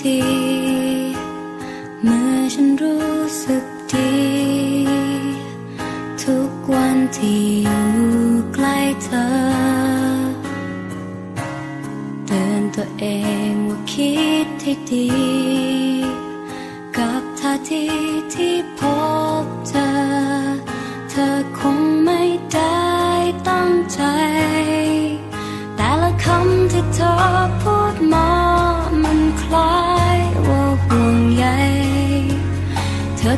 ที เมื่อฉันรู้สึกดี ทุกวันที่อยู่ใกล้เธอ เตือนตัวเองว่าคิดที่ดี กับท่าทีที่พบเจอ เธอคงไม่ได้ตั้งใจ แต่ละคำที่เธอพูด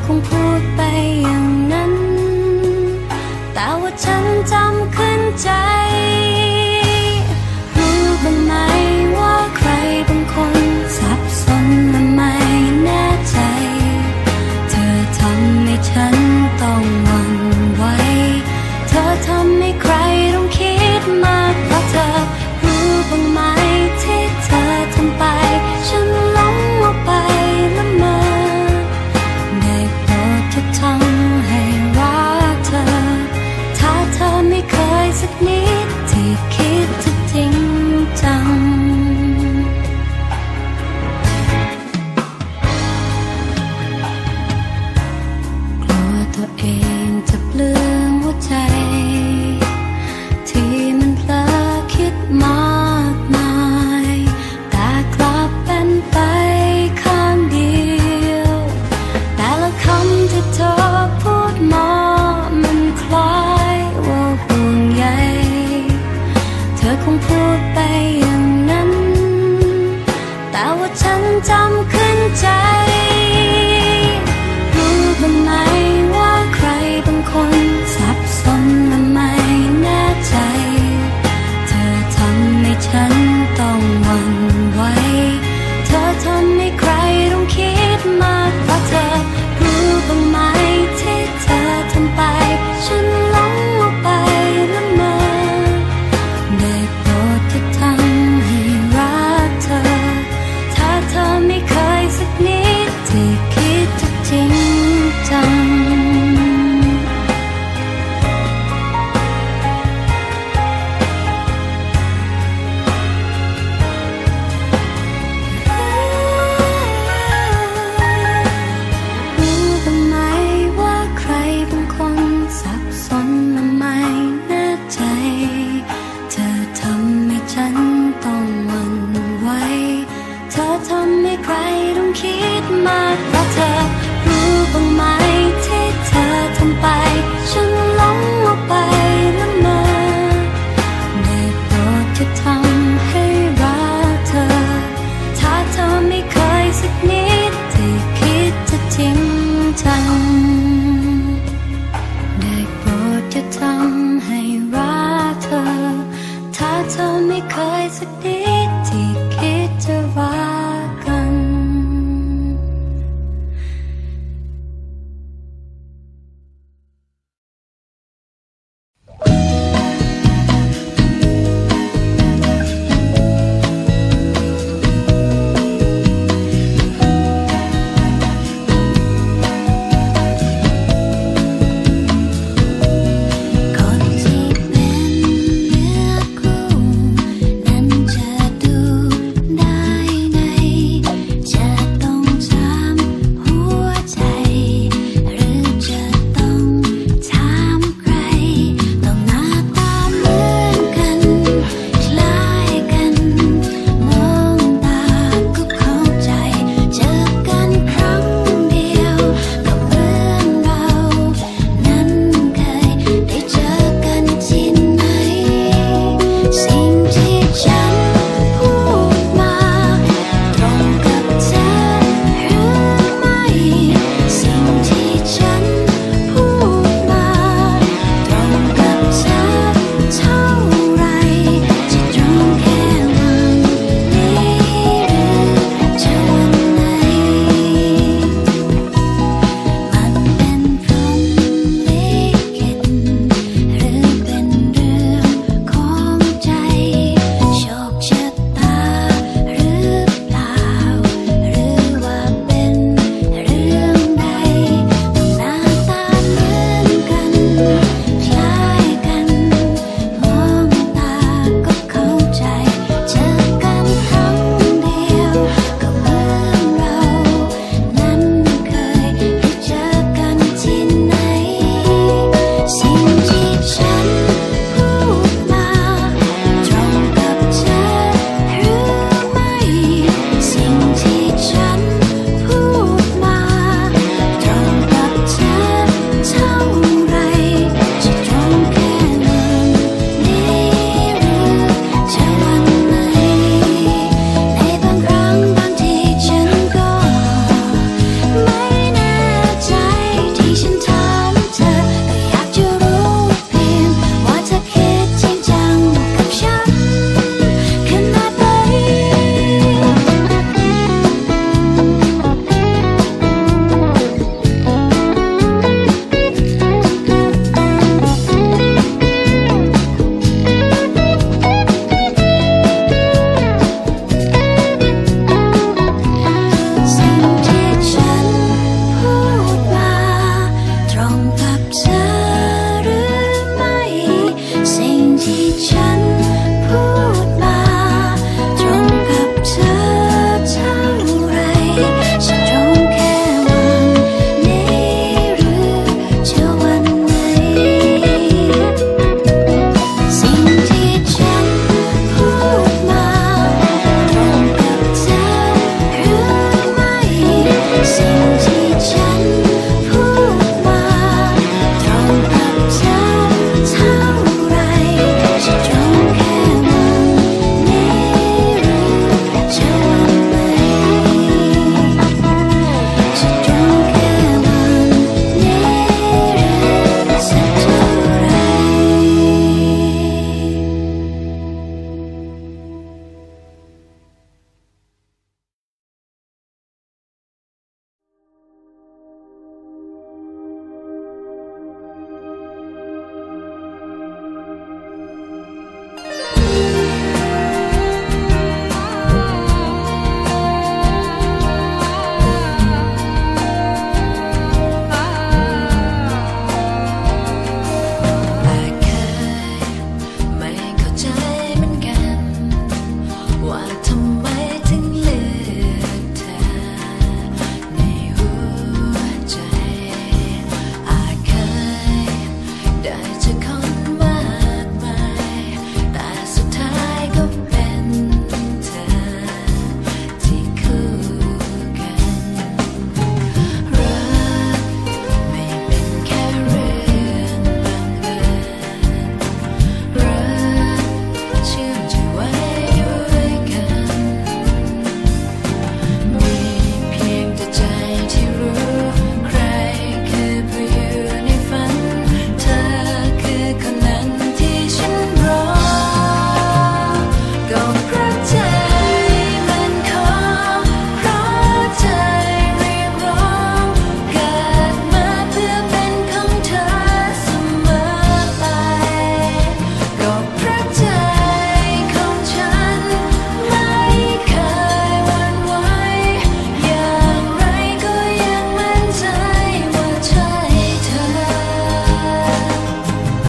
คงพูดไปอย่างนั้น แต่ว่าฉันจำขึ้นใจ